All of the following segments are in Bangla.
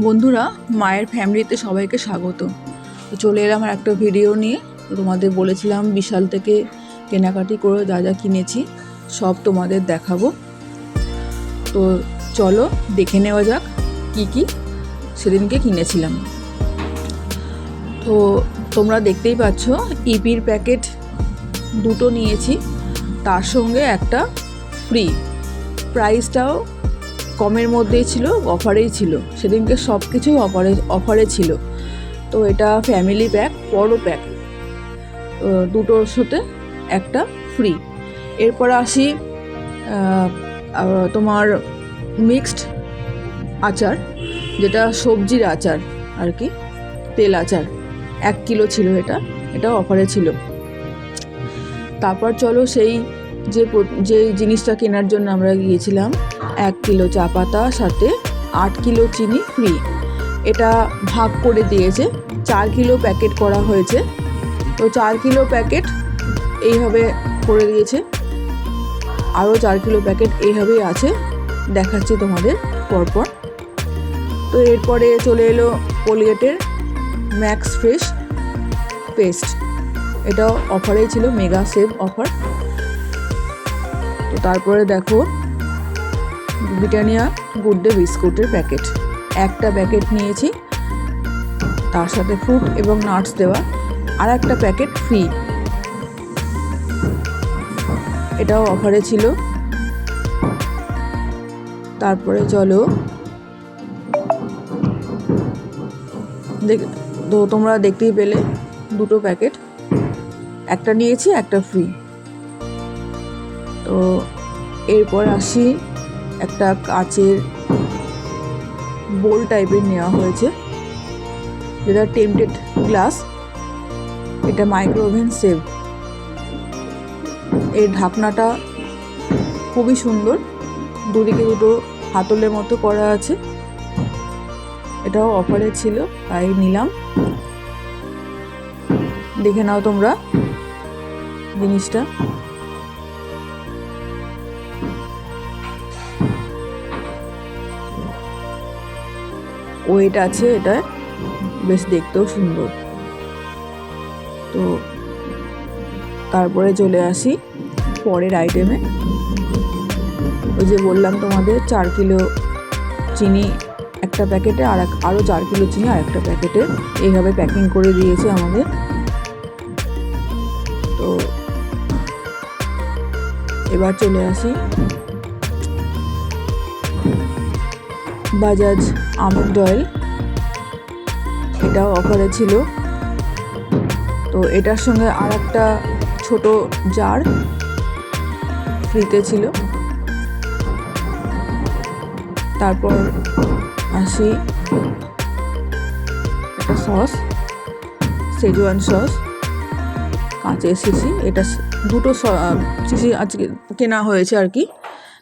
বন্ধুরা, মায়ের ফ্যামিলিতে সবাইকে স্বাগত। তো চলে এলাম আর একটা ভিডিও নিয়ে। তোমাদের বলেছিলাম বিশাল থেকে কেনাকাটি করে যা যা কিনেছি, সব তোমাদের দেখাবো। তো চলো, দেখে নেওয়া যাক কি কি সেদিনকে কিনেছিলাম। তো তোমরা দেখতেই পাচ্ছ, ইপির প্যাকেট দুটো নিয়েছি। তার সঙ্গে একটা ফ্রি প্রাইসটাও কমের মধ্যেই ছিল, অফারেই ছিল। সেদিনকে সব কিছুই অফারে অফারে ছিল। তো এটা ফ্যামিলি প্যাক বড় প্যাক দুটোর সাথে একটা ফ্রি এরপর আসি তোমার মিক্সড আচার, যেটা সবজির আচার আর কি, তেল আচার। এক কিলো ছিল এটা এটা অফারে ছিল। তারপর চলো সেই যে যে জিনিসটা কেনার জন্য আমরা গিয়েছিলাম এক কিলো চা পাতা, সাথে আট কিলো চিনি ফ্রি এটা ভাগ করে দিয়েছে, চার কিলো প্যাকেট করা হয়েছে। তো চার কিলো প্যাকেট এইভাবে করে দিয়েছে। আরও চার কিলো প্যাকেট এইভাবেই আছে। দেখাচ্ছি তোমাদের পরপর। তো এরপরে চলে এলো কোলগেটের ম্যাক্স ফ্রেশ পেস্ট এটা অফারেই ছিল মেগা সেভ অফার তো তারপরে দেখো ব্রিটানিয়া গুড ডে বিস্কুটের প্যাকেট। একটা প্যাকেট নিয়েছি, তার সাথে ফ্রুট এবং নাটস দেওয়া, আর একটা প্যাকেট ফ্রি এটাও অফারে ছিল। তারপরে চলো, দেখ তো তোমরা দেখতেই পেলে দুটো প্যাকেট। একটা নিয়েছি, একটা ফ্রি তো এরপর আসি একটা কাচের বোল টাইপের নেওয়া হয়েছে। যেটা টেম্পটেড গ্লাস। এটা মাইক্রো ওভেন সেভ। এর ঢাকনাটা খুবই সুন্দর। দুদিকে দুটো হাতলের মতো করা আছে। এটাও অফারে ছিল, তাই নিলাম। দেখে নাও তোমরা জিনিসটা। ওয়েট আছে এটা, বেশ দেখতেও সুন্দর। তো তারপরে চলে আসি পরের আইটেমে ওই যে বললাম তোমাদের চার কিলো চিনি একটা প্যাকেটে, আর এক আরও চার কিলো চিনি আর একটা প্যাকেটে। এইভাবে প্যাকিং করে দিয়েছে আমাদের। তো এবার চলে আসি বাজাজ আমন্ড অয়েল এটাও অফারে ছিল। তো এটার সঙ্গে আর একটা ছোট জার ফ্রিতে ছিল। তারপর আসি একটা সস সেজওয়ান সস কাঁচের শিশি এটা দুটো স- আহ, শিশি আজকে কেনা হয়েছে আর কি।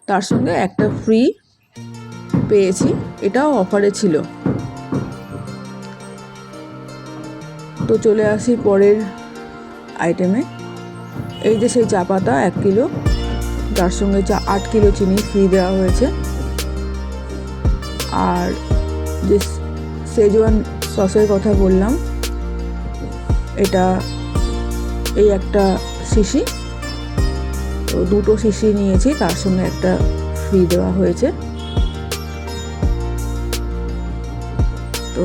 তার সঙ্গে একটা ফ্রি পেয়েছি, এটাও অফারে ছিল। তো চলে আসি পরের আইটেমে এই যে সেই চা পাতা এক কিলো তার সঙ্গে চা আট কিলো চিনি ফ্রি দেওয়া হয়েছে। আর যে সেজওয়ান সসের কথা বললাম, এটা এই একটা শিশি। তো দুটো শিশি নিয়েছি, তার সঙ্গে একটা ফ্রি দেওয়া হয়েছে। তো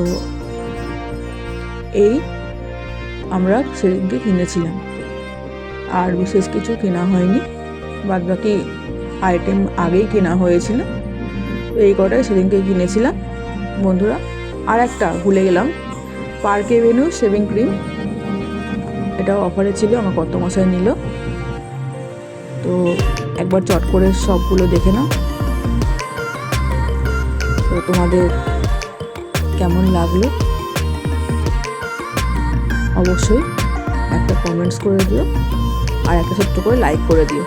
এই আমরা সেদিনকে কিনেছিলাম। আর বিশেষ কিছু কেনা হয়নি। বাদ বাকি আইটেম আগেই কেনা হয়েছিল। তো এই কটাই সেদিনকে কিনেছিলাম। বন্ধুরা আর একটা ভুলে গেলাম। পার্কে ভেনু শেভিং ক্রিম এটাও অফারে ছিল, আমার কত মশাই নিল। তো একবার চট করে সবগুলো দেখে নাও। তো তোমাদের কেমন লাগল? অবশ্যই একটা কমেন্টস করে দিও আর একটা ছোট্ট করে লাইক করে দিও।